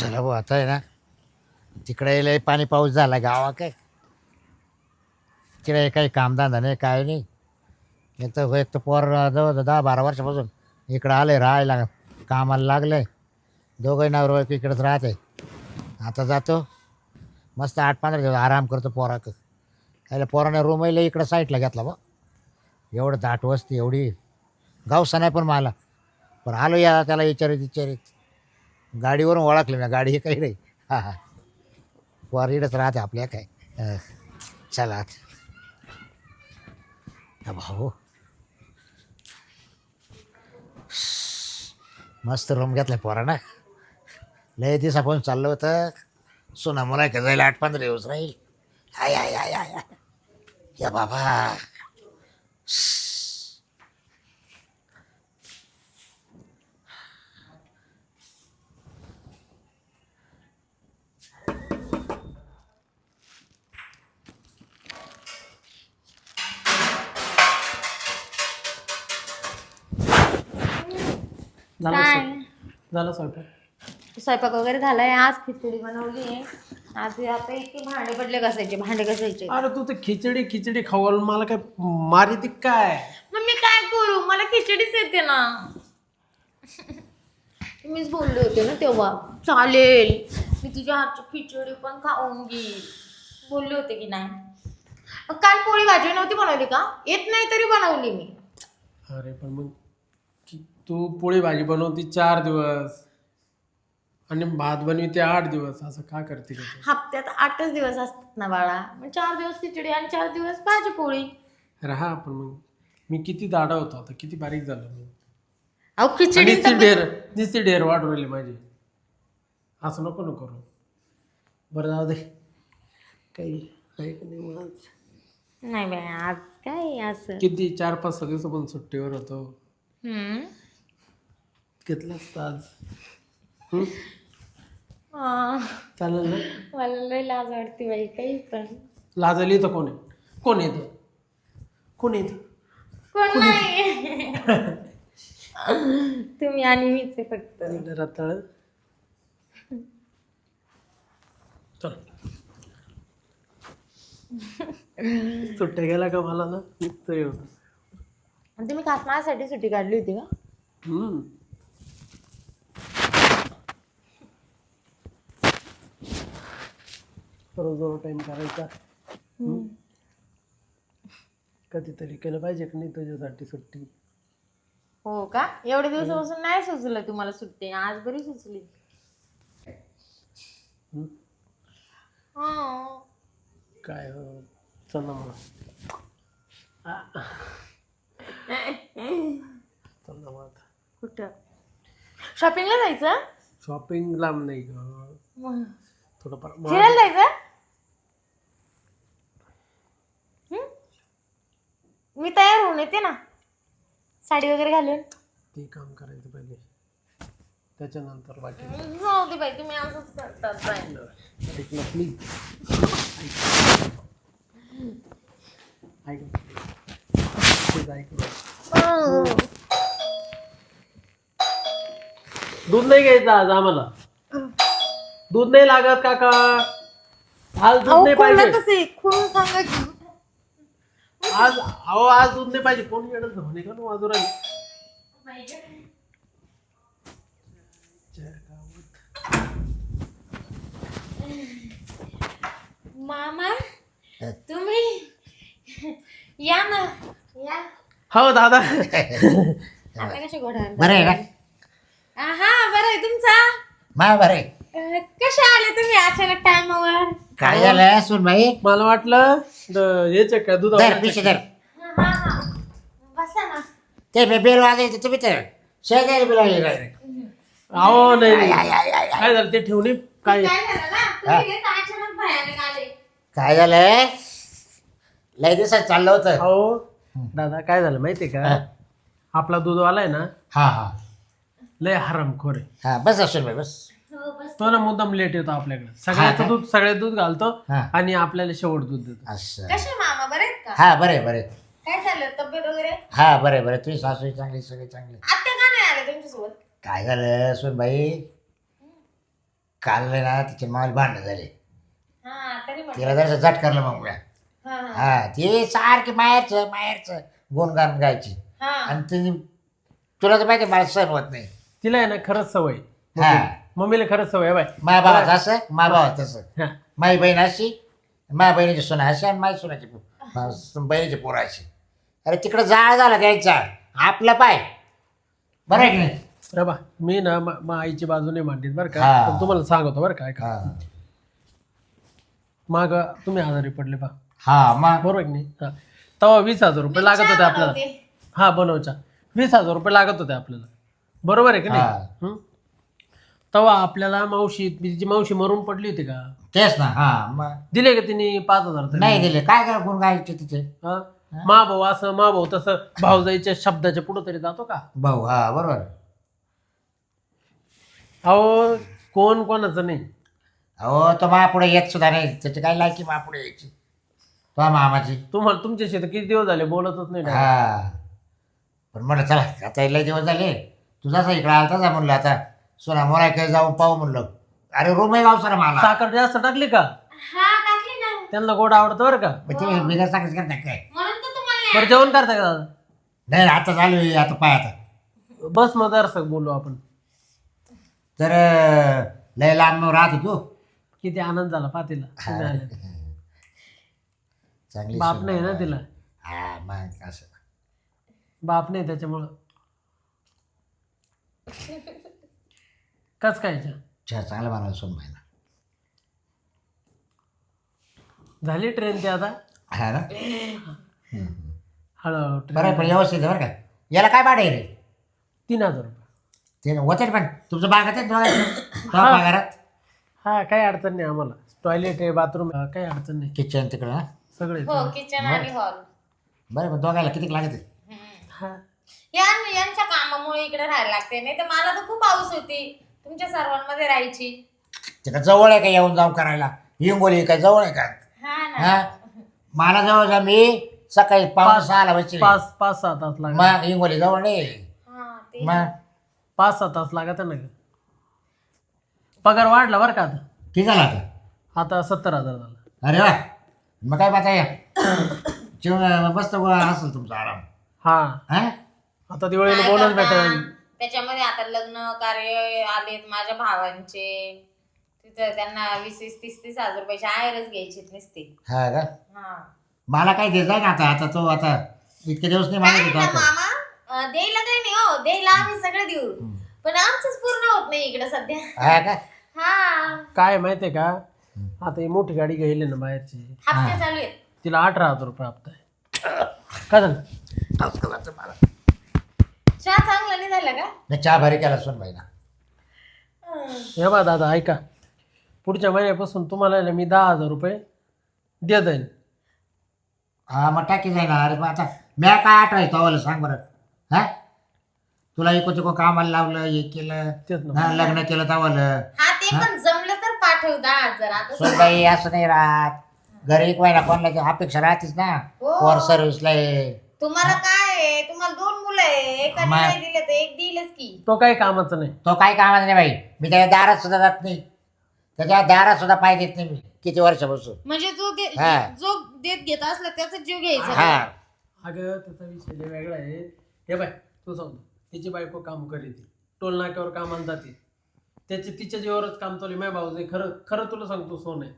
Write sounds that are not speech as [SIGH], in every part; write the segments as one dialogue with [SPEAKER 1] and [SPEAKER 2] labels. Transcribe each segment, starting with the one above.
[SPEAKER 1] चला भाऊ आता आहे ना. तिकडे लय पाणी पाऊस झाला गावा काय. तिकडे काही कामधंदा नाही काय नाही. एक तर एक तर पोर जवळ दहा बारा वर्षापासून इकडं आले राहायला कामाला लागले दोघंही नवरा इकडेच राहते आता जातो. मस्त आठ पंधरा दिवस आराम करतो पोराक त्याला पोराने रूमही इकडं साईडला घेतला बा. एवढं दाट वस्ती एवढी. गावसा नाही पण मला. पण आलो या त्याला विचारित विचारित. गाडीवरून ओळखले ना गाडी हे काही नाही. हां हां. पोर राहते आपल्या काय. अं, चला हा भाऊ. मस्त रूम घेतला पोरानं. लय दिवस आपण चाललो होतं. सोना मुला का जायला आठ पंधरा दिवस राहील. आय आय आय आय आय. या बाबा.
[SPEAKER 2] झालं
[SPEAKER 3] काय?
[SPEAKER 2] स्वयं- झालं स्वयंपाक.
[SPEAKER 3] स्वयंपाक वगैरे झालाय आज खिचडी बनवली आहे. आज आता इतके भांडे पडले घासायचे भांडे घासायचे.
[SPEAKER 2] अरे तू तर खिचडी खिचडी खावाल मला काय मारी ती काय?
[SPEAKER 3] मग मी काय करू? मला खिचडीच येते ना. मीच बोलले होते ना तेव्हा चालेल. मी तुझ्या हातची खिचडी पण खाऊन घेईल. बोलले होते की नाही. मग काल पोळी भाजी नव्हती बनवली का? येत नाही तरी बनवली मी.
[SPEAKER 2] अरे पण मग तू पोळी भाजी बनवती चार दिवस आणि भात बनवते आठ दिवस. असं का करते का तू?
[SPEAKER 3] हप्त्यात आठच दिवस असतात ना बाळा. मग चार दिवस खिचडी आणि चार दिवस भाजी पोळी.
[SPEAKER 2] राहा पण मग. मी किती दाडा होतो आता किती बारीक झालो मी.
[SPEAKER 3] अहो खिचडी
[SPEAKER 2] नुसती ढेर नुसती ढेर वाढ राहिली माझी. असं नको नको करू. बरं जाऊ दे. काही आहे का नाही आज?
[SPEAKER 3] नाही बाय आज काय असं?
[SPEAKER 2] किती चार पाच सहा दिवस पण सुट्टीवर होतो.
[SPEAKER 3] हम्म.
[SPEAKER 2] घेतलं असतं आज. हं? चालेल ना?
[SPEAKER 3] मला लय लाज वाटते बाई काही पण.
[SPEAKER 2] लाजायला येतं कोण? आहे कोण येतं? कोण येतं?
[SPEAKER 3] कोण नाही. तुम्ही आणि मीच आहे फक्त.
[SPEAKER 2] रताळ चल. सुट्ट्या गेला का मला ना? निघतं एवढं.
[SPEAKER 3] आणि तुम्ही खास माझ्यासाठी सुट्टी काढली होती का?
[SPEAKER 2] हम्म. रोज टाइम करायचा. हम्म. कधीतरी केलं पाहिजे का नाही तुझ्यासाठी सुट्टी?
[SPEAKER 3] हो का? एवढे दिवसापासून नाही सुचलं तुम्हाला सुट्टी? आज बरी सुचली.
[SPEAKER 2] हम्म?
[SPEAKER 3] हो.
[SPEAKER 2] काय हो? चल ना मग. आ. [LAUGHS] चल ना मग आता.
[SPEAKER 3] कुठं? शॉपिंगला जायचं?
[SPEAKER 2] शॉपिंग लांब नाही ग.
[SPEAKER 3] मग
[SPEAKER 2] थोडंफार
[SPEAKER 3] फिरायला जायचं? हं? मी तयार होऊन येते ना. साडी वगैरे घालून.
[SPEAKER 2] ते काम करायचं पहिले. त्याच्यानंतर बाकी.
[SPEAKER 3] जाऊ दे बाई तुम्ही असंच करतात बाई.
[SPEAKER 2] ऐक ना प्लीज ऐक. प्लीज ऐक ना. दूध नाही घ्यायचं आज आम्हाला. दूध नाही लागत काका. आज दूध नाही पाहिजे.
[SPEAKER 3] तसे खोलून सांगा की.
[SPEAKER 2] आज अहो आज दूध नाही पाहिजे. कोण येणार म्हणे का वाजू राहील
[SPEAKER 3] मामा तुम्ही या ना. या.
[SPEAKER 2] हो दादा.
[SPEAKER 3] आता कशा घोडा
[SPEAKER 1] बरं आहे ना
[SPEAKER 3] हा बरं आहे तुमचा?
[SPEAKER 1] मा बरं आहे
[SPEAKER 3] अं, कसे आले तुम्ही अचानक टायमावर?
[SPEAKER 1] काय झालं सुन भाई
[SPEAKER 2] मला वाटलं द- हेच आहे का दूध
[SPEAKER 1] धर पिशे धर.
[SPEAKER 3] हा हा बसा ना.
[SPEAKER 1] ते बे- बेल वाजायचं तुम्ही तर. शेजारी बिलावले काय
[SPEAKER 2] अहो नाही नाही. काय झालं ते ठेवणे काय
[SPEAKER 3] काय? झालं ना? तुम्ही हे. तर अचानक भयानक आले.
[SPEAKER 1] काय झालं? लय दिवसात चाललं होतं.
[SPEAKER 2] अहो दादा काय झालं माहितीये
[SPEAKER 1] हा.
[SPEAKER 2] का आपला दूधवाला आहे ना?
[SPEAKER 1] हा हा.
[SPEAKER 2] लय हरामखोर आहे.
[SPEAKER 1] हा बस असून भाई बस.
[SPEAKER 3] हो बस.
[SPEAKER 2] तो ना मुद्दाम लेट येतो आपल्याकडे. सगळ्याचं? दूध सगळ्यात दूध घालतो
[SPEAKER 1] हा.
[SPEAKER 2] आणि आपल्याला शेवट दूध देतो.
[SPEAKER 1] असं.
[SPEAKER 3] कसे मामा बरे आहेत का?
[SPEAKER 1] हा बरे बरे
[SPEAKER 3] काय झालं तब्येत वगैरे?
[SPEAKER 1] हा बरे बरे तुझी सासू चांगली सगळे चांगले?
[SPEAKER 3] आत्या का नाही आले तुमच्यासोबत?
[SPEAKER 1] काय झालं सुन भाई काल ना तिचे माल भांडणं झाले.
[SPEAKER 3] हा तरी म्हटलं.
[SPEAKER 1] तिला जरासं झट करलं मग म्या.
[SPEAKER 3] हा हा.
[SPEAKER 1] हा ते सारखी माहेरचं माहेरचं गुणगान गायची.
[SPEAKER 3] हा.
[SPEAKER 1] आणि ती तुला तर माहिती आहे, मला सहन होत नाही.
[SPEAKER 2] तिला आहे ना खरंच सवय.
[SPEAKER 1] हा.
[SPEAKER 2] मम्मीला खरंच सवय आहे बाय.
[SPEAKER 1] मा भावाचं असं मा भावाचं तसं
[SPEAKER 2] हा.
[SPEAKER 1] माझी बहीण अशी माझ्या बहिणीची सोना अशी आणि माझी सोनाची पो- बहिणीची पोरं अशी अरे तिकडं जाळ झाला द्यायचा आपलं पाय. बरं आहे की नाही?
[SPEAKER 2] रे बा मी ना मा मा आईची बाजूने मांडीत बरं का.
[SPEAKER 1] हा.
[SPEAKER 2] पण तुम्हाला सांगतो बरं काय का
[SPEAKER 1] हा.
[SPEAKER 2] माग तुम्ही आजारी पडले बा.
[SPEAKER 1] हा मग
[SPEAKER 2] बरोबर की नाही? हा. तेव्हा वीस हजार रुपये लागत होते आपल्याला. हा बनवच्या वीस हजार रुपये लागत होते आपल्याला. बरोबर आहे की नाही?
[SPEAKER 1] हा.
[SPEAKER 2] हं? तेव्हा आपल्याला मावशी तिची मावशी मरून पडली होती का?
[SPEAKER 1] तेच ना हा मग
[SPEAKER 2] दिले का तिने पाच हजार तरी?
[SPEAKER 1] नाही दिले. काय काय गुण गायचे तिचे?
[SPEAKER 2] हा? मा भाऊ असं मा भाऊ तसं भाऊजाईच्या शब्दाच्या पुढे तरी जातो का?
[SPEAKER 1] भाऊ हा बरोबर.
[SPEAKER 2] अहो कोण कोणाचं नाही?
[SPEAKER 1] अहो तो महापुढे येत सुद्धा नाही. त्याची काय लायकी महापुढे यायची? तो मामाची.
[SPEAKER 2] तुम्हाला तुमच्याशी तर किती दिवस झाले बोलतच नाही direct.
[SPEAKER 1] हा पण म्हणलं चला आता लय दिवस झाले. तुझाच इकडे आलता जा म्हणलं आता. सोना मोराय काही जाऊन पाहू म्हणलं. अरे रूम आहे गाव सर मला.
[SPEAKER 2] साखर जास्त टाकली का?
[SPEAKER 3] हा टाकली ना.
[SPEAKER 2] त्यांना गोड आवडतं बरं का?
[SPEAKER 1] मग ते बिगर सांगायचं करता काय?
[SPEAKER 3] म्हणून तर तुम्हाला
[SPEAKER 2] बरं जेवण करता का दादा?
[SPEAKER 1] नाही आता चालू आहे आता पाय आता.
[SPEAKER 2] बस मग जरासं बोलू आपण.
[SPEAKER 1] तर अं, लय लांब राहत होतो
[SPEAKER 2] किती आनंद झाला पातीला तुम्ही आले.
[SPEAKER 1] चांगली
[SPEAKER 2] बाप नाही ना. तिला.
[SPEAKER 1] हा मग असं.
[SPEAKER 2] बाप नाही त्याच्यामुळं. कस काय?
[SPEAKER 1] छा चांगलं म्हणाल सोन ना.
[SPEAKER 2] झाली ट्रेन ती आता?
[SPEAKER 1] हा ना? हम्म.
[SPEAKER 2] हळूहळू
[SPEAKER 1] बरं
[SPEAKER 2] ट्रेन
[SPEAKER 1] आहे, पण व्यवस्थित आहे बरं का? याला काय भाडं आहे रे?
[SPEAKER 2] तीन हजार रुपये.
[SPEAKER 1] ते होते पण. तुमचं बागात आहे
[SPEAKER 2] हा.
[SPEAKER 1] पगारात
[SPEAKER 2] हा काही अडचण नाही आम्हाला. टॉयलेट आहे बाथरूम काही अडचण नाही.
[SPEAKER 1] किचन तिकडं
[SPEAKER 2] सगळे
[SPEAKER 3] हो किचन आणि हॉल
[SPEAKER 1] बरं पण दोघायला किती लागत?
[SPEAKER 2] हा.
[SPEAKER 3] या यांच्या कामामुळे इकडे राहायला लागते. नाही तर मला तर खूप हाऊस होती. तुमच्या सर्वांमध्ये राहायची.
[SPEAKER 1] तिकडं जवळ आहे का येऊन जाऊन करायला? हिंगोली काय जवळ आहे का?
[SPEAKER 3] हा ना.
[SPEAKER 1] हा? मला जवळ जा मी. सकाळी पाच सहाला बसले.
[SPEAKER 2] पाच पाच सहा तास लागत
[SPEAKER 1] मग हिंगोली जवळ नाही.
[SPEAKER 3] हा ते
[SPEAKER 1] मग?
[SPEAKER 2] पाच सहा तास लागत ना ग पगार वाढला बरं का आता?
[SPEAKER 1] किती झाला आता?
[SPEAKER 2] आता सत्तर हजार झाला.
[SPEAKER 1] अरे वा. मग काय पाहता या [COUGHS] जेवण मस्त गोळा असेल तुमचा आराम.
[SPEAKER 2] हा.
[SPEAKER 1] हा?
[SPEAKER 2] आता दिवाळीला
[SPEAKER 3] काय
[SPEAKER 2] बोनस? भेटेल.
[SPEAKER 3] त्याच्यामध्ये आता लग्न कार्य आलेत माझ्या भावांचे. तिथं त्यांना वीस वीस तीस तीस हजार रुपयाचे आयरच घ्यायचे नुसते.
[SPEAKER 1] हा का?
[SPEAKER 3] हा.
[SPEAKER 1] मला काय द्यायचं आहे ना आता? आता तो आता इतके दिवस नाही
[SPEAKER 3] काय
[SPEAKER 1] मागत
[SPEAKER 3] ना
[SPEAKER 1] होता आता.
[SPEAKER 3] मामा? अं, द्यायला काही नाही हो. द्यायला आम्ही सगळं देऊ. पण आमचंच पूर्ण होत नाही इकडे सध्या.
[SPEAKER 1] हा का?
[SPEAKER 3] हा.
[SPEAKER 2] काय माहितीये का? आता ही मोठी गाडी घ्यायली ना बाहेरची.
[SPEAKER 3] हप्ते चालू आहेत.
[SPEAKER 2] तिला अठरा हजार रुपये हप्ता आहे. काय झालं?
[SPEAKER 1] मला.
[SPEAKER 3] चहा चांगला नाही झाला का?
[SPEAKER 1] नाही चहा भारी केला सोन भाईना
[SPEAKER 2] हे बा दादा ऐका. पुढच्या महिन्यापासून तुम्हाला आहे ना मी दहा हजार रुपये देत जाईन
[SPEAKER 1] हा मग टाकी ना अरे मग आता म्या काय आठवायचं तवाला सांग बरं. हा? तुला इको तिको कामाला लावलं हे केलं
[SPEAKER 2] तेच ना.
[SPEAKER 1] हा, लग्न केलं तवालं.
[SPEAKER 3] हा ते पण जमलं तर पाठव दहा हजार. आता
[SPEAKER 1] सोन बाई असं नाही राहत. घरी एक महिना कोणाला अपेक्षा राहतेच ना.
[SPEAKER 3] हो.
[SPEAKER 1] वर सर्व्हिसला आहे
[SPEAKER 3] तुम्हाला काय आहे? तुम्हाला दोन मुलं आहे. एकाने
[SPEAKER 1] मा-
[SPEAKER 3] नाही दिले तर एक दिलच की.
[SPEAKER 2] तो काही कामाचा नाही.
[SPEAKER 1] तो काही कामाचा नाही बाई. मी त्याच्या दारात सुद्धा जात नाही. त्याच्या दारात सुद्धा पाय देत नाही मी. किती वर्षापासून?
[SPEAKER 3] म्हणजे जो दे-
[SPEAKER 1] हा.
[SPEAKER 3] जो देत घेत असला त्याचा जीव घ्यायचा.
[SPEAKER 1] हा.
[SPEAKER 2] अगं त्याचा विषय लय वेगळा आहे. हे बाय तू सांगतो तिची बायको काम करीती टोल नाक्यावर कामाला जाते. त्याचे तिच्या जीवावरच काम चालू माझ्या भाऊजे खरं खरं तुला सांगतो सोन आहे.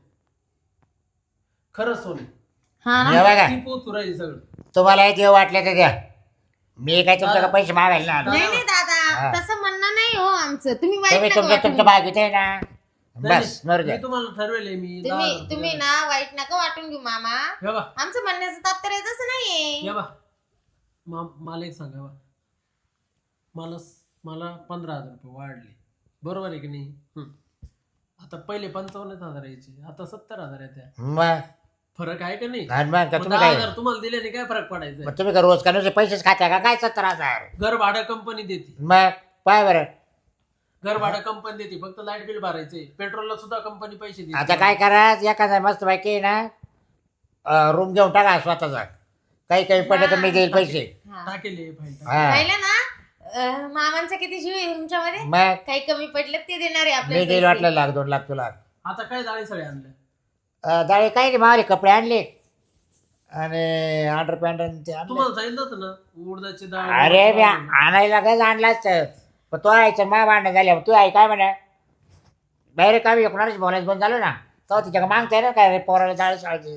[SPEAKER 2] खरं सोन आहे.
[SPEAKER 3] हा ना?
[SPEAKER 1] हे बघा.
[SPEAKER 2] ती पोचू राहिली सगळं.
[SPEAKER 1] तुम्हाला देव वाटले तर द्या मी काय तुमच्याकडे पैसे मागायला नाही आलो.
[SPEAKER 3] नाही नाही
[SPEAKER 1] हा.
[SPEAKER 3] दादा तसं म्हणणं नाही हो आमचं. तुम्ही वाईट नका
[SPEAKER 1] तुमचं. तुमचं बाग आहे ना.
[SPEAKER 2] नाही,
[SPEAKER 1] बस मरू द्या.
[SPEAKER 2] मी तुम्हाला ठरवेल मी दहा
[SPEAKER 3] तुम्ही तुम्ही ना वाईट नका वाटून घेऊ मामा.
[SPEAKER 2] हे बा
[SPEAKER 3] आमचं म्हणण्याचं तात्पर्य तसं नाहीये.
[SPEAKER 2] या बा मा- मला एक सांगा बा. मला मला पंधरा हजार रुपये वाढले. बरोबर आहे की नाही? हं. आता पहिले पंचावन्नच हजार यायचे. आता सत्तर हजार येत्या.
[SPEAKER 1] मग?
[SPEAKER 2] फरक आहे का नाही?
[SPEAKER 1] आणि मग का
[SPEAKER 2] मग
[SPEAKER 1] तुम्ही
[SPEAKER 2] दहा
[SPEAKER 1] काय
[SPEAKER 2] हजार तुम्हाला दिल्याने काय फरक पडायचा?
[SPEAKER 1] मग तुम्ही का रोज का नुसते पैसेच खात्या का? काय सत्तर हजार?
[SPEAKER 2] घर भाडं कंपनी देते.
[SPEAKER 1] मग पाय बरं.
[SPEAKER 2] घर भाडं कंपनी देते फक्त लाइट बिल भरायचे. पेट्रोलला सुद्धा कंपनी पैसे देते.
[SPEAKER 1] आता काय करा एखादा मस्त बाकी ना रूम घेऊन टाका स्वतःचा. काही काही पडलं तर मी देईल पैसे.
[SPEAKER 3] हा.
[SPEAKER 2] टाकेले फाईल.
[SPEAKER 1] हा.
[SPEAKER 3] ना अं, मामांचा किती जीव आहे तुमच्यामध्ये?
[SPEAKER 1] मग?
[SPEAKER 3] काही कमी पडलं ते देणार आहे
[SPEAKER 1] मी देईल
[SPEAKER 3] आपल्याला
[SPEAKER 1] वाटलं लाख दोन लाख तुला.
[SPEAKER 2] आता काय डाळी सगळे आणले?
[SPEAKER 1] दाळे काही नाही मावले कपडे आणले? आणि अंडर पॅन्ट ते आणले.
[SPEAKER 2] तुम्हाला सांगितलं होतं ना उडदाची डाळ
[SPEAKER 1] अरे मी आणायला काय आणलाच पण तो यायचं मा भांडण झाल्या तू आई काय म्हणा? बाहेर काय कोणाच बोलायचं बंद झालं ना? तो तिच्या मागताय ना काय रे पोराला जाळ शाळेची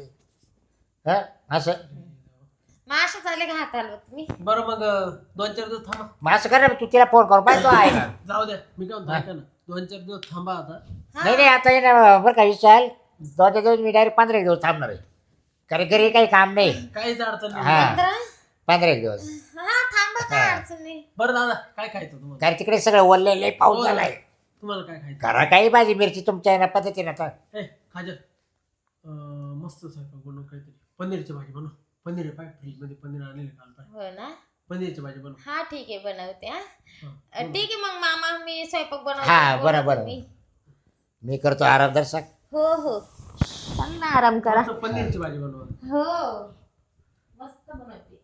[SPEAKER 1] हं? असं.
[SPEAKER 3] मग असं चालले का हाताला तुम्ही?
[SPEAKER 2] बरं मग दोन चार दिवस थांबा.
[SPEAKER 1] मग असं कर रे, तू तिला फोन करू पाहिजे तो आहे
[SPEAKER 2] जाऊ द्या मी काय म्हणतो ऐका ना. दोन चार दिवस थांबा आता.
[SPEAKER 1] नाही नाही आता बरं का विशाल? दोन दिवस मी डायरेक्ट पंधरा एक दिवस थांबणार आहे. कारण घरी काही काम नाही.
[SPEAKER 2] काहीच अडचण नाही.
[SPEAKER 3] पंधरा?
[SPEAKER 1] पंधरा एक दिवस.
[SPEAKER 3] हा थांबा काय अडचण नाही.
[SPEAKER 2] बरं दादा काय खायचं तुम्हाला?
[SPEAKER 1] कारण तिकडे सगळं ओलले लय पाऊस झालाय.
[SPEAKER 2] तुम्हाला काय खायचं?
[SPEAKER 1] करा काही भाजी मिरची तुमच्या या पद्धतीने आता.
[SPEAKER 2] ए अं, मस्त स्वयंपाक बनव काहीतरी. पनीरची भाजी बनव. पनीर आहे पाय फ्रीजमध्ये पनीर आणलेलं काल पाय.
[SPEAKER 3] हो ना?
[SPEAKER 2] पनीरची भाजी बनव.
[SPEAKER 3] हा ठीक आहे बनवते हा.
[SPEAKER 2] हा,
[SPEAKER 3] अं, ठीक आहे मग मामा मी स्वयंपाक बनवते.
[SPEAKER 1] हा,
[SPEAKER 3] बोला
[SPEAKER 1] बरं, बरं.
[SPEAKER 3] तुम्ही.
[SPEAKER 1] मी करतो आराम
[SPEAKER 3] हो हो. चांगला आराम करा.
[SPEAKER 2] मस्त पनीरची भाजी बनवा
[SPEAKER 3] हो. मस्त बनवते.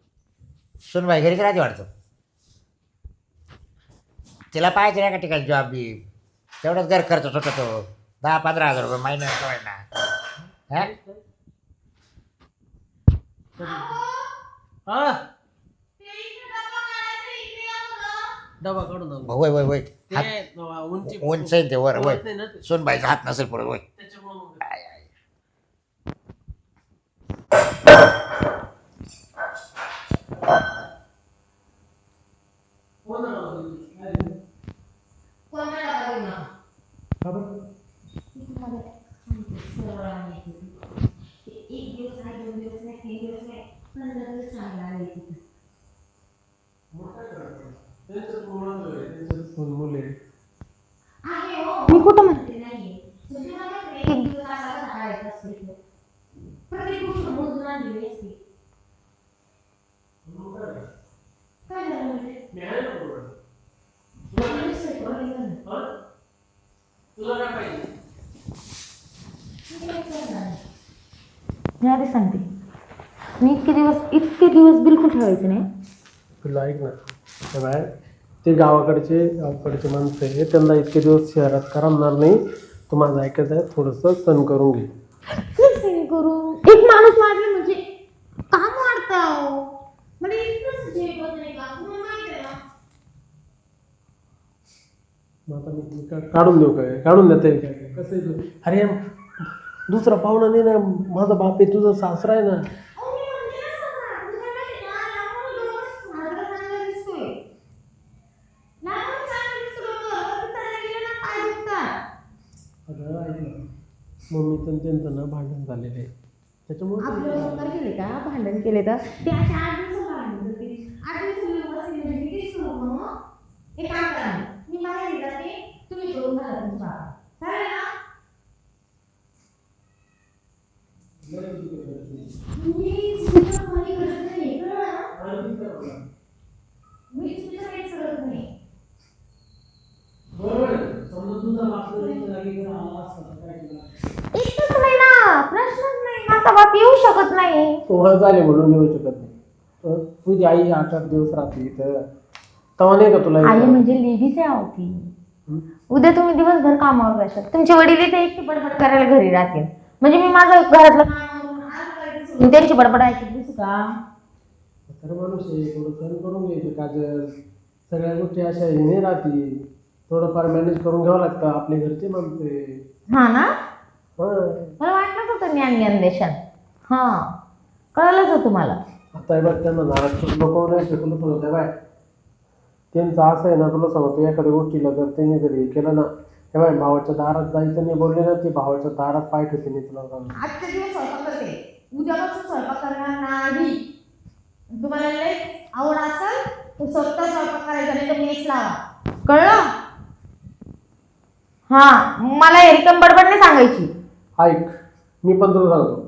[SPEAKER 1] सुनबाई घरीच राहते वाटतं? तिला पाहिजे नाही का ठिकाणी जॉब बी? तेवढंच घर खर्च होता तो. दहा पंधरा हजार रुपये महिन्यात ना हा?
[SPEAKER 2] हा? डबा काढून आणू.
[SPEAKER 1] वय वय वय
[SPEAKER 2] ते उंची
[SPEAKER 1] उंच आहे ते वर वय
[SPEAKER 2] होत नाही ना ते.
[SPEAKER 1] सुनबाईचा हात नसेल पुढे वय
[SPEAKER 2] त्याच्यामुळं मग
[SPEAKER 1] आय, आय.
[SPEAKER 2] हो ना. का बरं? त्यांच्यात मुलं आहे, त्यांच्यात दोन मुलं आहे.
[SPEAKER 3] मी
[SPEAKER 2] तुला काय पाहिजे
[SPEAKER 3] मी आधी सांगते. मी इतके दिवस इतके दिवस बिलकुल ठेवायचे नाही.
[SPEAKER 2] तुला ऐक ना. हे बाय ते गावाकडचे गावाकडचे माणसं आहे त्यांना इतके दिवस शहरात करमणार नाही? तू माझं ऐकायचं आहे थोडंसं सण करून घे.
[SPEAKER 3] करू? एक माणूस वाढले म्हणजे काम वाढतं म्हणजे इतकंच नाही का तुम्हाला माहिती आहे ना
[SPEAKER 2] मग आता मी का- काढून देऊ काय काढून देता येईल काय काय? कसं? अरे दुसरा पाहुणा नाही ना माझा बाप आहे तुझा सासरा आहे ना
[SPEAKER 3] अहो, मी म्हणते ना सगळं. तुला माहिती आहे ना, लहान मुलं माझा चांगला दिसतोय. लहान मुलं चांगलं दिसतं बघ. वरती चढायला गेलं ना, पाय दुखतात.
[SPEAKER 2] अगं ऐक ना मम्मीचं आणि त्यांचं ना भांडण झालेलं आहे त्याच्यामुळे
[SPEAKER 3] भांडण केले तर भांडण किती सुरू मग? काम करा मी करून घाला तुमचा चालेल ना मी करत नाही, कळलं? मी काहीच करत नाही. इतकंच नाही प्रश्नच नाही येऊ शकत नाही
[SPEAKER 2] झाले म्हणून येऊ शकत नाही तुझी आई आठ आठ दिवस राहते इथं तेव्हा नाही का तुला
[SPEAKER 3] आई? म्हणजे लेडीज आहे अहो ती
[SPEAKER 2] हं?
[SPEAKER 3] उद्या तुम्ही दिवसभर कामावर जाशाल तुमचे वडील इथे एकटी बडबड करायला घरी राहतील. म्हणजे मी माझं घरातलं काम त्यांची बडबड ऐकत दिसू का?
[SPEAKER 2] तर माणूस आहे थोडं सण करून घ्यायचे काजल. सगळ्या गोष्टी अशा हे नाही राहते थोडंफार मॅनेज करून घ्यावं लागतं. आपले घरचे माणसे
[SPEAKER 3] हा ना?
[SPEAKER 2] हा
[SPEAKER 3] मला वाटलंच होतं ज्ञान ज्ञान देशात हा. कळलंच होतं मला.
[SPEAKER 2] आता हे बघ त्यांना नाराज करू नको नाही शिकवलं थोडं बाय. त्यांचं असं आहे ना तुला सांगतो एखाद्या गोष्टीला जर त्यांनी जर हे केलं ना हे बाय भावाच्या दारात जायचं नाही बोलले ना ती भावाच्या दारात पाय ठेवते नाही तुला सांगतो.
[SPEAKER 3] आजच्या दिवस स्वयंपाक करते. उद्यापासून स्वयंपाक करणार नाही. तुम्हाला लय आवड असेल तर स्वतः स्वयंपाक करायचा नाही तर मेस लावा. कळलं? हा मला एकदम बडबड नाही सांगायची.
[SPEAKER 2] ऐक मी पण तुला सांगतो.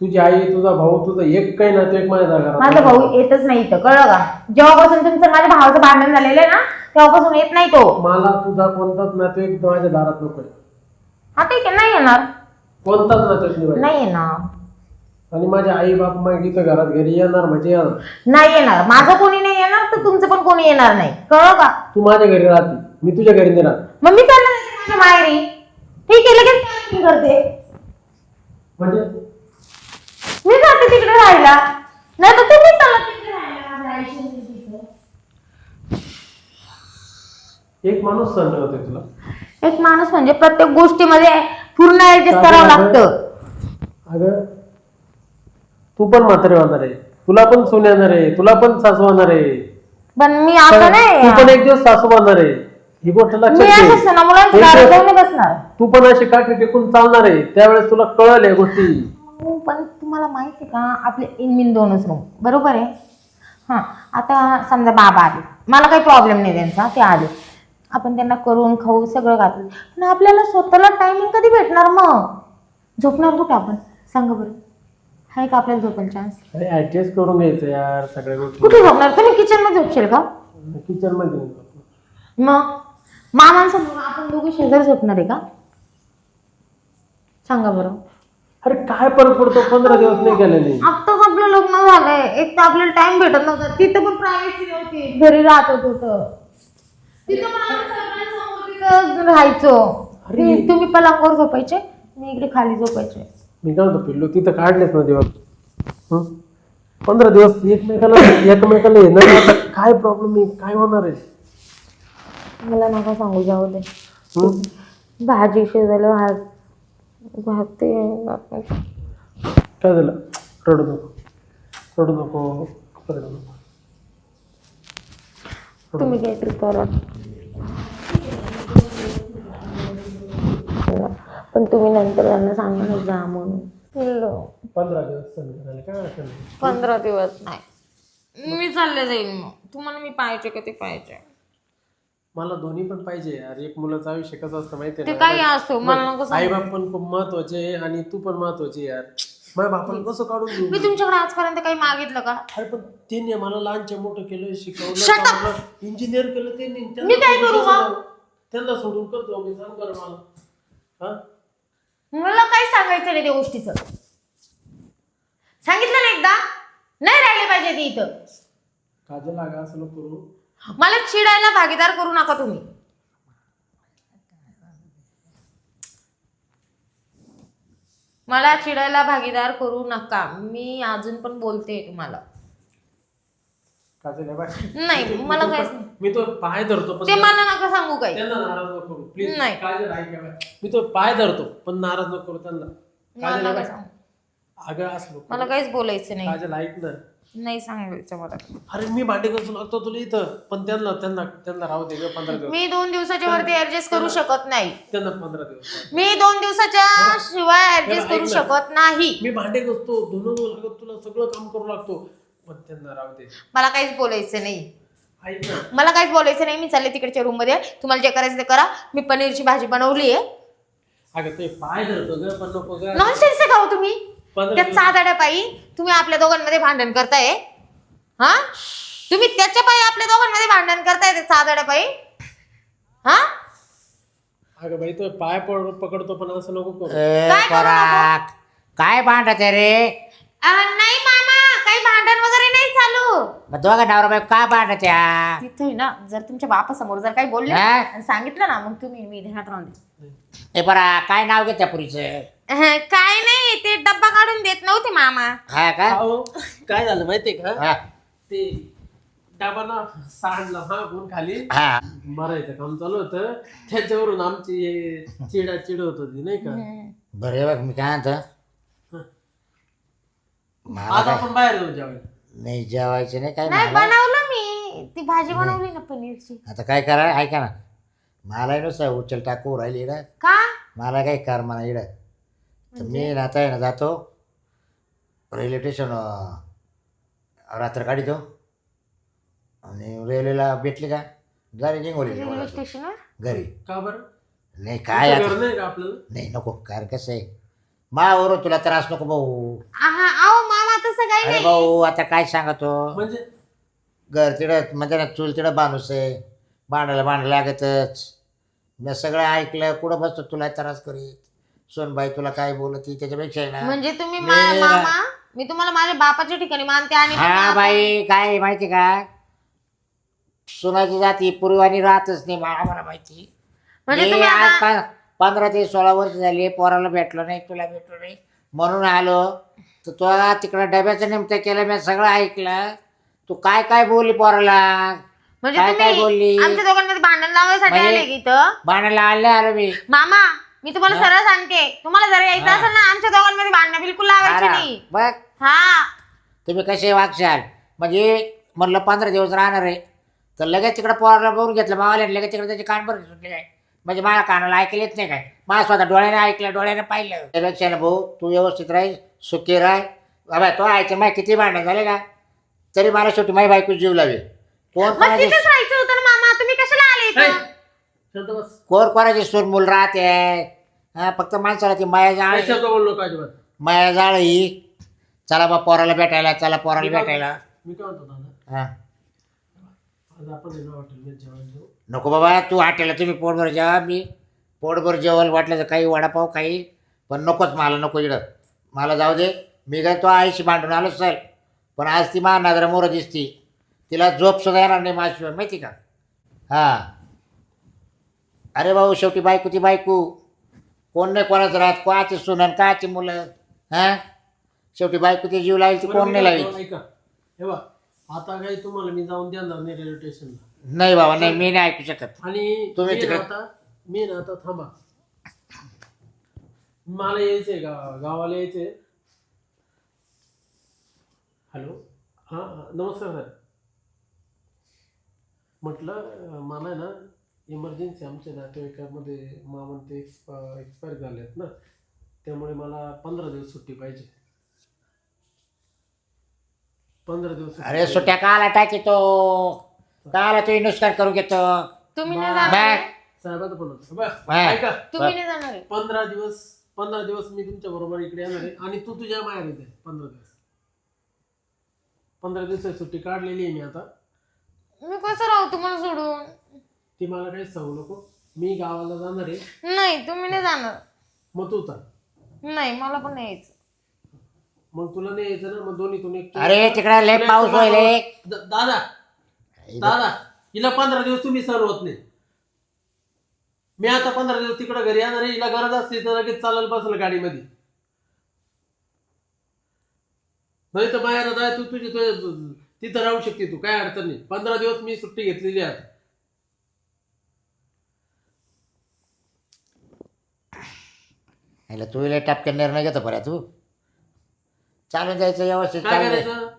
[SPEAKER 2] तुझी आई तुझा भाऊ तुझा एक काही ना तो एक माझ्या घरात
[SPEAKER 3] माझा भाऊ येतच नाही इथं कळलं का? जेव्हापासून तुमचं माझ्या भावाचं भांडण झालेलं आहे ना तेव्हापासून येत नाही तो.
[SPEAKER 2] मला तुझा कोणताच नातेवाईक माझ्या दारात नको
[SPEAKER 3] हा ठीक आहे नाही येणार.
[SPEAKER 2] कोणताच नातेवाईक नाही
[SPEAKER 3] येणार.
[SPEAKER 2] आणि माझे आई बाप मग इथं घरात घरी येणार म्हणजे येणार.
[SPEAKER 3] नाही येणार. माझं कोणी नाही येणार तर तुमचं पण कोणी येणार नाही. कळलं का?
[SPEAKER 2] तू माझ्या घरी राहते. मी तुझ्या घरी नाही राहत.
[SPEAKER 3] मग मी माझ्या माहेरी. ठीक आहे लगेच करते.
[SPEAKER 2] म्हणजे
[SPEAKER 3] जाते तिकडे राहायला नाही तर तुम्ही चला तिकडे राहायला माझ्या आईशी आणि तिकडे.
[SPEAKER 2] एक माणूस सण होते तुला.
[SPEAKER 3] एक माणूस म्हणजे प्रत्येक गोष्टीमध्ये पूर्ण ऍडजस्ट करावं लागतं.
[SPEAKER 2] अगं तू पण म्हातारे होणार आहे. तुला पण सून येणार आहे. तुला पण सासू होणार आहे.
[SPEAKER 3] पण मी आता
[SPEAKER 2] तू पण
[SPEAKER 3] नाही
[SPEAKER 2] एक दिवस सासू होणार आहे. ही गोष्ट
[SPEAKER 3] मी
[SPEAKER 2] लक्षात
[SPEAKER 3] असं
[SPEAKER 2] ठेव.
[SPEAKER 3] सणा मुलांच्या
[SPEAKER 2] एक
[SPEAKER 3] दारात
[SPEAKER 2] दिवस-
[SPEAKER 3] जाऊन नाही बसणार.
[SPEAKER 2] तू पण अशी काठी टेकून चालणार आहे. त्यावेळेस तुला कळल या गोष्टी.
[SPEAKER 3] हो, पण तुम्हाला माहिती आहे का? आपले इनमिन दोनच रूम बरोबर आहे? हां. आता समजा बाबा आले. मला काही प्रॉब्लेम नाही त्यांचा. ते आले. आपण त्यांना करून खाऊ सगळं घातलं. पण आपल्याला स्वतःला टायमिंग कधी भेटणार मग? झोपणार कुठे आपण? सांगा बरं. आहे का आपल्याला झोपायला चान्स
[SPEAKER 2] अरे ऍडजस्ट करून घ्यायचं यार सगळ्या गोष्टी.
[SPEAKER 3] कुठे झोपणार? तुम्ही किचनमध्ये झोपशील का?
[SPEAKER 2] किचनमध्ये नाही.
[SPEAKER 3] मग? मामांसमोर आपण दोघे शेजारी झोपणार आहे का? सांगा बरं.
[SPEAKER 2] अरे काय फरक पडतो? पंधरा दिवस नाही गेलेले.
[SPEAKER 3] आत्ताच आपलं लग्न झालंय. एक तर आपल्याला टाइम भेटत नव्हता. तिथं पण प्रायव्हसी नव्हती. घरी राहत होतो. तर तिथं पण आम्ही सगळ्यांसमोर तिथं राहायचो.
[SPEAKER 2] अरे.
[SPEAKER 3] ती- तुम्ही पलंगावर झोपायचे? मी इकडे खाली झोपायचे.
[SPEAKER 2] मी काय म्हणतो पिल्लू तिथं काढलेच ना दिवस. हं? पंधरा दिवस एकमेकाला एकमेकाला येणार नाही. आता काय प्रॉब्लेम आहे? काय होणार आहे?
[SPEAKER 3] मला नका सांगू जाऊ दे.
[SPEAKER 2] हं?
[SPEAKER 3] भाजी शिजायला भात भाते
[SPEAKER 2] काय झालं? रडू नको. रडू नको. रडू नको.
[SPEAKER 3] तुम्ही काहीतरी करा. पण तुम्ही नंतर त्यांना सांगा जा म्हणून.
[SPEAKER 2] पंधरा दिवस सण करायला काय अडचण? नाही
[SPEAKER 3] पंधरा दिवस नाही. मी चालले जाईल मग. तुम्हाला मी पाहिजे का ते पाहिजे
[SPEAKER 2] मला दोन्ही पण पाहिजे यार. एक मुलाचं आयुष्य कसं असतं माहितीये
[SPEAKER 3] ते काही असो मला नको
[SPEAKER 2] आई
[SPEAKER 3] सांगू.
[SPEAKER 2] बाप पण खूप महत्त्वाचे आहे आणि तू पण महत्वाची आहे यार. माझ्या बापाला कसं काढून
[SPEAKER 3] मी तुमच्याकडे आजपर्यंत काही मागितलं का?
[SPEAKER 2] अरे पण त्यांनी मला लहानचे मोठं केलं
[SPEAKER 3] Shut
[SPEAKER 2] शिकवलं इंजिनियर केलं त्यांनी.
[SPEAKER 3] मी काय करू मग?
[SPEAKER 2] त्यांना सोडून करतो मी सांग बरं मला. हा?
[SPEAKER 3] मला काही सांगायचं नाही त्या गोष्टीचं? सांगितलं ना एकदा? नाही राहिले पाहिजे ते इथं.
[SPEAKER 2] काजल लागा असं नको करू.
[SPEAKER 3] मला चिडायला भागीदार करू नका तुम्ही. मला चिडायला भागीदार करू नका. मी अजून पण बोलते तुम्हाला. नाही मला काहीच नाही
[SPEAKER 2] मी तो पाय धरतो पण
[SPEAKER 3] ते मला नका सांगू काही.
[SPEAKER 2] त्यांना नाराज नको करू. प्लीज
[SPEAKER 3] नाही.
[SPEAKER 2] मी तो पाय धरतो पण नाराज नको करू त्यांना.
[SPEAKER 3] मला
[SPEAKER 2] काजल
[SPEAKER 3] नका. सांगू.
[SPEAKER 2] अगं
[SPEAKER 3] मला काहीच बोलायचं नाही.
[SPEAKER 2] काजल ऐक ना
[SPEAKER 3] नाही सांगायचं मला.
[SPEAKER 2] अरे मी भांडे घासू लागतो तुला इथं. पण त्यांना त्यांना त्यांना राहू दे ग पंधरा दिवस.
[SPEAKER 3] मी दोन दिवसाच्या वरती ऍडजस्ट करू शकत नाही.
[SPEAKER 2] त्यांना पंधरा दिवस.
[SPEAKER 3] मी दोन दिवसाच्या शिवाय ऍडजस्ट करू. शकत नाही.
[SPEAKER 2] मी भांडे घासतो धुणं लागत तुला सगळं काम करू लागतो. पण त्यांना राहू दे.
[SPEAKER 3] मला काहीच बोलायचं नाही.
[SPEAKER 2] ऐक ना.
[SPEAKER 3] मला काहीच बोलायचं नाही. मी चालले तिकडच्या रूममध्ये. तुम्हाला जे करायचं ते करा. मी पनीरची भाजी बनवली आहे
[SPEAKER 2] अगं ते पाय धरतो ग पण नको ग.
[SPEAKER 3] नॉनसेन्स का हो तुम्ही? त्या चादाड्या पायी तुम्ही आपल्या दोघांमध्ये भांडण करताय. हा? तुम्ही त्याच्या पायी आपल्या दोघांमध्ये भांडण करताय त्या चादाड्या पायी. हा?
[SPEAKER 2] अगं बाई तो पाय पड पकडतो पण असं नको करू.
[SPEAKER 1] ए,
[SPEAKER 3] काय करू
[SPEAKER 1] पोरा, काय भांडत आहे रे?
[SPEAKER 3] अं, नाही मामा काही भांडण वगैरे नाही चालू.
[SPEAKER 1] मग दोघं नवरा बायको काय भांडत या
[SPEAKER 3] तिथे आहे ना जर तुमच्या बापासमोर जर काही बोलले
[SPEAKER 1] हा?
[SPEAKER 3] आणि सांगितलं ना मग तुम्ही मी ध्यानात राहून दे
[SPEAKER 1] ए बरा काय नाव घे त्या पुरीचं?
[SPEAKER 3] अहं, काय नाही ते डब्बा काढून देत नव्हते मामा.
[SPEAKER 1] हा का?
[SPEAKER 2] अहो, काय झालं माहितीये का?
[SPEAKER 1] हा.
[SPEAKER 2] ते डाबा ना सांडला हा गुण खाली.
[SPEAKER 1] हा.
[SPEAKER 2] मरायचं काम चालू होतं. त्याच्यावरून आमची हे चिडा चिड होत होती नाही का?
[SPEAKER 1] बरं बघ मी काय म्हणतो? मला
[SPEAKER 2] आज
[SPEAKER 1] काय?
[SPEAKER 2] आपण बाहेर जाऊ जेवायला.
[SPEAKER 1] नाही जेवायचं नाही काय
[SPEAKER 3] नाही
[SPEAKER 1] मला
[SPEAKER 3] बनवलं मी. ती भाजी बनवली ना पनीरची.
[SPEAKER 1] आता काय करा ऐका ना. मला नुसतं उचल टाकू राहिली इकडं.
[SPEAKER 3] का?
[SPEAKER 1] मला काही कर म्हणा इकडं. तर मी ना आता आहे ना जातो. रेल्वे स्टेशन रात्र काढितो. आणि रेल्वेला भेटली का? झाली निघोली
[SPEAKER 3] रेल्वे स्टेशनवर?
[SPEAKER 1] घरी.
[SPEAKER 2] का बरं?
[SPEAKER 1] नाही काय आता?
[SPEAKER 2] नाही का आपल्याला
[SPEAKER 1] नाही नको. कारण कसं आहे? मावरून तुला त्रास नको भाऊ.
[SPEAKER 3] आहा अहो मामा तसं काही
[SPEAKER 1] अरे
[SPEAKER 3] नाही.
[SPEAKER 1] भाऊ आता काय सांगतो?
[SPEAKER 2] म्हणजे?
[SPEAKER 1] घर तिकडं म्हणजे ना चूल तिकडं बांधूस आहे. भांडायला भांडायला लागतच. मी सगळं ऐकलं कुठं बसतो तुला? त्रास करीत. सोनबाई तुला काय बोलत ती त्याच्यापेक्षा आहे ना.
[SPEAKER 3] म्हणजे तुम्ही
[SPEAKER 1] मी
[SPEAKER 3] मा-
[SPEAKER 1] ना-
[SPEAKER 3] मामा मी तुम्हाला माझ्या बापाच्या ठिकाणी मानते आणि
[SPEAKER 1] हा बाई काय आहे माहिती का? सुनाची जाती पूर्वानी राहतच नाही मला मला माहिती.
[SPEAKER 3] म्हणजे
[SPEAKER 1] मी
[SPEAKER 3] तुम्ही
[SPEAKER 1] आज
[SPEAKER 3] आता
[SPEAKER 1] पा- पंधरा ते सोळा वर्ष झाली पोराला भेटलो नाही तुला भेटलो नाही. म्हणून आलो. तर तो तिकडं डब्याचं निमित्त केलं मी सगळं ऐकलं. तू काय काय बोलली पोराला?
[SPEAKER 3] म्हणजे
[SPEAKER 1] काय काय
[SPEAKER 3] तुम्ही
[SPEAKER 1] बोलली?
[SPEAKER 3] आमच्या दोघांमध्ये भांडण लावायसाठी
[SPEAKER 1] म्हणजे-
[SPEAKER 3] आले की इथं?
[SPEAKER 1] आले आलो मी.
[SPEAKER 3] मामा मी तुम्हाला सरळ सांगते. तुम्हाला जर यायचं
[SPEAKER 1] हा.
[SPEAKER 3] असेल ना आमच्या दोघांमध्ये भांडणं बिलकुल लावायची
[SPEAKER 1] अरे,
[SPEAKER 3] नाही.
[SPEAKER 1] बघ.
[SPEAKER 3] हा.
[SPEAKER 1] तुम्ही कसे वागशाल? म्हणजे म्हणलं पंधरा दिवस राहणार आहे. तर लगेच तिकडे पोराला बघून घेतलं मावाला लगेच तिकडे त्याचे कान बरं सुटले काय? म्हणजे माझ्या कानाला ऐकलं येत नाही काय? मला स्वतः डोळ्याने ऐकलं डोळ्याने पाहिलं. त्यापेक्षा ना भाऊ तू व्यवस्थित राहील सुखी राह बाबा तो आयचं माय किती भांडण झाले ना? तरी मला शेवटी माझी बायको जीव लावे कोण
[SPEAKER 3] मग
[SPEAKER 1] कोणाचे
[SPEAKER 3] तिथेच राहायचं होतं ना मामा तुम्ही कशाला आले
[SPEAKER 2] हे,
[SPEAKER 3] इथं
[SPEAKER 2] शांत बस.
[SPEAKER 1] कोण कोणाचे सूर मूल राहते? हा फक्त माणसाला ती माया
[SPEAKER 2] काय
[SPEAKER 1] जाळ
[SPEAKER 2] शब्द बोललो अजिबात
[SPEAKER 1] माया जाळ ही. चला बा पोराला भेटायला चला पोराला भेटायला.
[SPEAKER 2] मी काय म्हणतो दादा?
[SPEAKER 1] हा.
[SPEAKER 2] आज आपण आहे ना हॉटेलमध्ये जेवण जाऊ
[SPEAKER 1] नको बाबा तू हॉटेलला तुम्ही पोटभर जेवा मी पोटभर जेवायला वाटलं तर काही वडापाव काही. पण नकोच मला नको इकडं. मला जाऊ दे. मी काय तो आईशी भांडून आलो सर पण आज ती मा नजरा मोरं दिसती. तिला झोप सुद्धा येणार नाही माझ्याशिवाय माहिती का? हां. अरे भाऊ शेवटी बायको ती बायको. कोण नाही कोणाचं राहत कोणाची सुनन काची मुलं? हां? शेवटी बायको ती जीव लावेल ती कोण नाही लावेल?
[SPEAKER 2] ऐका. हे बा आता काही तुम्हाला मी जाऊन देणार नाही रेल्वे स्टेशनला.
[SPEAKER 1] नाही बाबा नाही मी नाही ऐकू शकत.
[SPEAKER 2] आणि
[SPEAKER 1] तुम्ही
[SPEAKER 2] मी
[SPEAKER 1] तिकडे-
[SPEAKER 2] आता मी ना आता थांबा. मला यायचंय गावा गावाला यायचंय. हॅलो? हां नमस्कार सर. म्हटलं मला आहे ना इमर्जन्सी आमच्या नातेवाईकामध्ये मामन ते एक्सपा एक्सपायर झाले आहेत ना त्यामुळे मला पंधरा दिवस सुट्टी पाहिजे पंधरा दिवस सुट्टी
[SPEAKER 1] अरे. सुट्ट्या काला टाकी तो काला तू नुकसान करून घेतो
[SPEAKER 3] तुम्ही नाही
[SPEAKER 2] मा-
[SPEAKER 3] जाणार आहे?
[SPEAKER 1] बाय.
[SPEAKER 2] साहेबाचं पण होतं. बरं,
[SPEAKER 1] बाय.
[SPEAKER 2] ऐका
[SPEAKER 3] तुम्ही नाही जाणार आहे?
[SPEAKER 2] पंधरा दिवस पंधरा दिवस मी तुमच्या बरोबर इकडे येणार आहे आणि तू तुझ्या माहेर येते पंधरा दिवस पंधरा दिवसाची सुट्टी काढलेली आहे मी आता
[SPEAKER 3] मी कसं राहू तुम्हाला सोडून?
[SPEAKER 2] ती मला काही सांगू नको. मी गावाला जाणार आहे.
[SPEAKER 3] नाही तुम्ही नाही जाणार.
[SPEAKER 2] मग तू चाल
[SPEAKER 3] नाही मला पण नाही यायचं.
[SPEAKER 2] मग तुला नाही यायचं ना? मग दोन्हीतून एक
[SPEAKER 1] अरे तिकडे लय पाऊस होईल
[SPEAKER 2] दादा दादा हिला पंधरा दिवस तुम्ही सर होत नाही. मी आता पंधरा दिवस तिकडे घरी येणार आहे. हिला गरज असली तर लगेच चालेल बसल गाडीमध्ये. नाही तर बाहेर जाय तू तुझी तुझ्या- तिथं राहू शकते तू काय अडचण नाही. पंधरा दिवस मी सुट्टी घेतलेली आहे आता.
[SPEAKER 1] तू लय टपक्यात निर्णय घेतो पर्या तू. चालून जायचं व्यवस्थित
[SPEAKER 2] काय
[SPEAKER 1] चालून जायचं.
[SPEAKER 2] करायचं?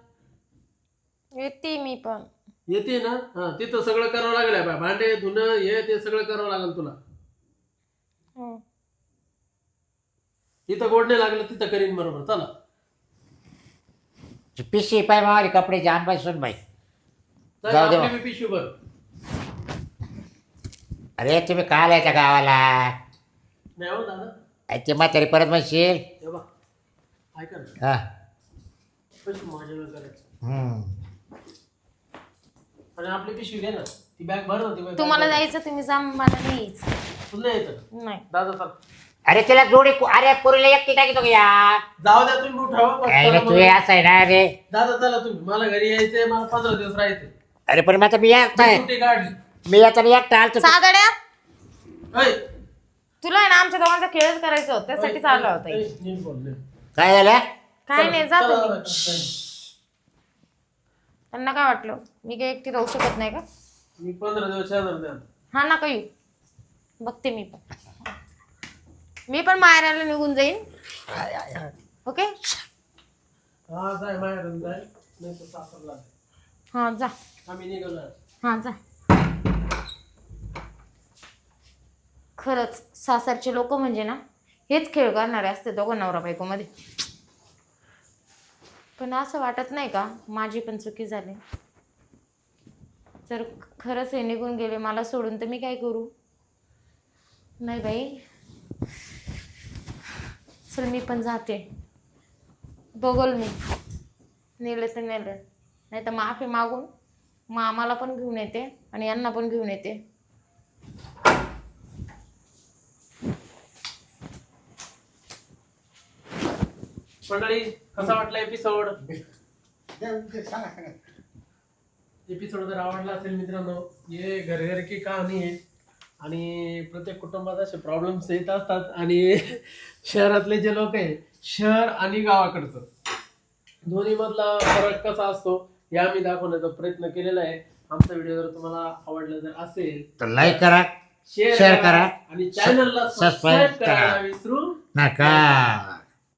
[SPEAKER 3] येते मी पण.
[SPEAKER 2] येते ना? हा तिथं सगळं करावं लागेल बा. भांडे धुणं हे ते सगळं करावं लागेल तुला.
[SPEAKER 3] हो.
[SPEAKER 2] इथं गोड नाही लागलं तिथं करीन बरोबर. चला.
[SPEAKER 1] पिशी पाय मावाली कपडे जान बाई सुन बाई.
[SPEAKER 2] चल,
[SPEAKER 1] जाऊ दे
[SPEAKER 2] आपली
[SPEAKER 1] मग.
[SPEAKER 2] बी पिशवी भर.
[SPEAKER 1] अरे तुम्ही काल आहे त्या गावाला.
[SPEAKER 2] नाही हो दादा.
[SPEAKER 1] अरे ते म्हातारी परत म्हणशील?
[SPEAKER 2] हे बा ऐका ना.
[SPEAKER 1] हा.
[SPEAKER 2] पैसे माझ्या वेळ करायचं.
[SPEAKER 1] हम्म.
[SPEAKER 2] आणि आपली पिशवी घे ना. ती बॅग भर ना ती bag
[SPEAKER 3] तुम्हाला
[SPEAKER 2] भर.
[SPEAKER 3] जायचं तुम्ही जा मला नाही यायचं.
[SPEAKER 2] तुला नाही येतं.
[SPEAKER 3] नाही.
[SPEAKER 2] दादा चल.
[SPEAKER 1] अरे तिला जोडी अरे पुरीला एकटी टाकीतो का या
[SPEAKER 2] जाऊ द्या तुम्ही उठावा बस
[SPEAKER 1] काय
[SPEAKER 2] चला
[SPEAKER 1] रे, तू. असं आहे ना रे.
[SPEAKER 2] दादा चला तुम्ही. मला घरी यायचंय मला पंधरा दिवस राहायचे
[SPEAKER 1] अरे पण आता मी एकटा आहे.
[SPEAKER 2] सुट्टी काढली.
[SPEAKER 1] मी आता एकटा आलतो.
[SPEAKER 3] सादड्या?
[SPEAKER 2] ऐ,
[SPEAKER 3] तुला आहे ना आमच्या दोघांचा खेळच करायचं होतं. त्यासाठी
[SPEAKER 2] ऐ,
[SPEAKER 3] चालला
[SPEAKER 2] ऐ,
[SPEAKER 3] होता
[SPEAKER 2] ऐ,
[SPEAKER 3] इथे.
[SPEAKER 2] नीट बोल, नीट.
[SPEAKER 1] काय झालं?
[SPEAKER 3] काय
[SPEAKER 2] चला,
[SPEAKER 3] नाही जा
[SPEAKER 2] चला,
[SPEAKER 3] तुम्ही.
[SPEAKER 2] चला.
[SPEAKER 3] त्यांना काय वाटलं? मी काय एकटी राहू शकत नाही का?
[SPEAKER 2] मी पंधरा दिवस येणार नाही आता.
[SPEAKER 3] हा नका येऊ. बघते मी पण. मी पण माहेराला निघून जाईन. ओके?
[SPEAKER 2] हा जाय माहेर जाय. नाही तर सासरला जाय.
[SPEAKER 3] हा जा.
[SPEAKER 2] आम्ही निघालो आज.
[SPEAKER 3] हा जा. खरंच सासरचे लोक म्हणजे ना हेच खेळ करणारे असते दोघं नवरा बायकोमध्ये. पण असं वाटत नाही का माझी पण चुकी झाली. जर खरंच हे निघून गेले मला सोडून तर मी काय करू? नाही बाई. चल मी पण जाते. बघल मी. नेलं तर नेलं. नाही तर माफी मागून मामाला पण घेऊन येते आणि यांना पण घेऊन येते.
[SPEAKER 2] मंडळी कसा वाटला एपिसोड एपिसोड [LAUGHS] जर आवडला असेल मित्रांनो हे घर घर की कहाणी आहे. आणि प्रत्येक कुटुंबात असे प्रॉब्लेम्स येत असतात आणि शहरातले जे लोक आहे शहर आणि गावाकडचं दोन्ही मधला फरक कसा असतो हे आम्ही दाखवण्याचा प्रयत्न केलेला आहे आमचा व्हिडिओ जर तुम्हाला आवडला जर असेल
[SPEAKER 1] तर लाईक करा
[SPEAKER 2] शेअर करा. आणि चॅनलला सबस्क्राईब
[SPEAKER 1] करा.
[SPEAKER 2] करायला विसरू
[SPEAKER 1] नका